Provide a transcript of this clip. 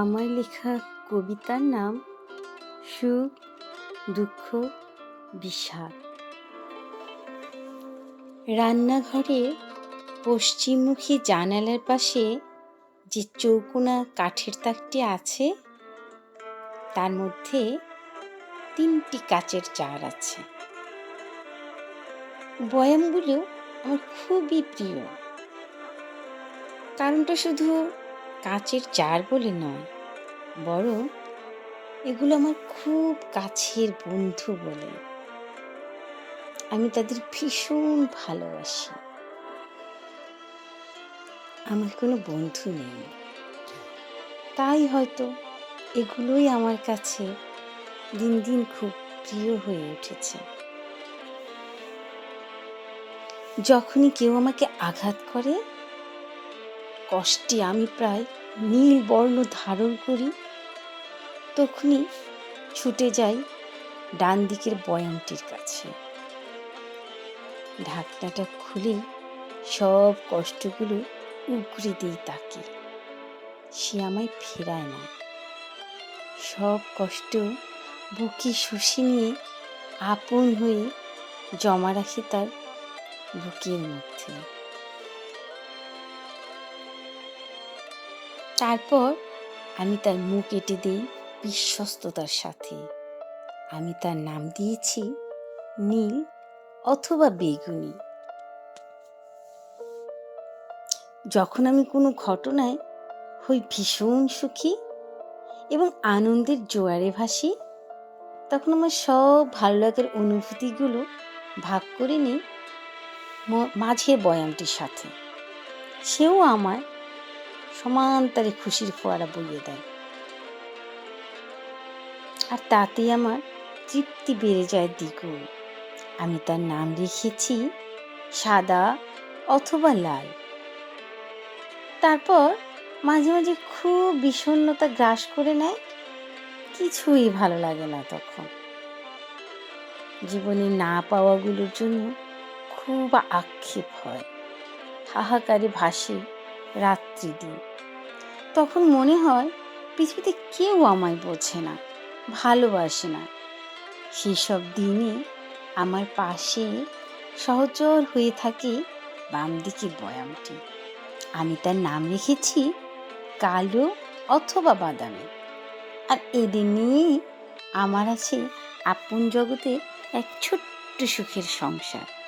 আমার লেখা কবিতার নাম সুখ দুঃখ বিষাদ। রান্নাঘরে পশ্চিমমুখী জানালার পাশে যে চৌকোনা কাঠের তাকটি আছে, তার মধ্যে তিনটি কাচের জার আছে। বয়ামগুলো আমার খুবই প্রিয়। কারণটা শুধু কাচের জার বলে নয়, বরং এগুলো আমার খুব কাছের বন্ধু বলে। আমি তাদের ভীষণ ভালোবাসি। আমার কোনো বন্ধু নেই। তাই হয়তো এগুলোই আমার কাছে দিন দিন খুব প্রিয় হয়ে উঠেছে। যখনই কেউ আমাকে আঘাত করে কষ্টে আমি প্রায় নীল বর্ণ ধারণ করি, তখনই ছুটে যাই ডান দিকের বয়ামটির কাছে। ঢাকনাটা খুলে সব কষ্টগুলো উগড়ে দিই তাকে। সে আমায় ফেরায় না। সব কষ্ট বুকে শুষে নিয়ে আপন হয়ে জমা রাখি তার বুকের মধ্যে। তারপর আমি তার মুখ এঁটে দিই বিশ্বস্ততার সাথে। আমি তার নাম দিয়েছি নীল অথবা বেগুনি। যখন আমি কোনো ঘটনায় হই ভীষণ সুখী এবং আনন্দের জোয়ারে ভাসি, তখন আমার সব ভালো লাগার অনুভূতিগুলো ভাগ করে নিই মাঝের বয়ামটির সাথে। সেও আমায় সমান তারে খুশির ফোয়ারা বইয়ে দেয়। আর তাতেই আমার তৃপ্তি বেড়ে যায় দ্বিগুণ। আমি তার নাম রেখেছি সাদা অথবা লাল। তারপর মাঝে মাঝে খুব বিষণ্ণতা গ্রাস করে নেয়, কিছুই ভালো লাগে না তখন। জীবনে না পাওয়াগুলোর জন্য খুব আক্ষেপ হয়, হাহাকারে ভাসে। রাত্রি দিন। তখন মনে হয় পৃথিবীতে কেউ আমায় বোঝে না, ভালোবাসে না। সেসব দিনে আমার পাশে সহচর হয়ে থাকে বাম দিকের বয়ামটি। আমি তার নাম রেখেছি কালো অথবা বাদামি। আর এদের নিয়েই আমার আছে আপন জগতে এক ছোট্ট সুখের সংসার।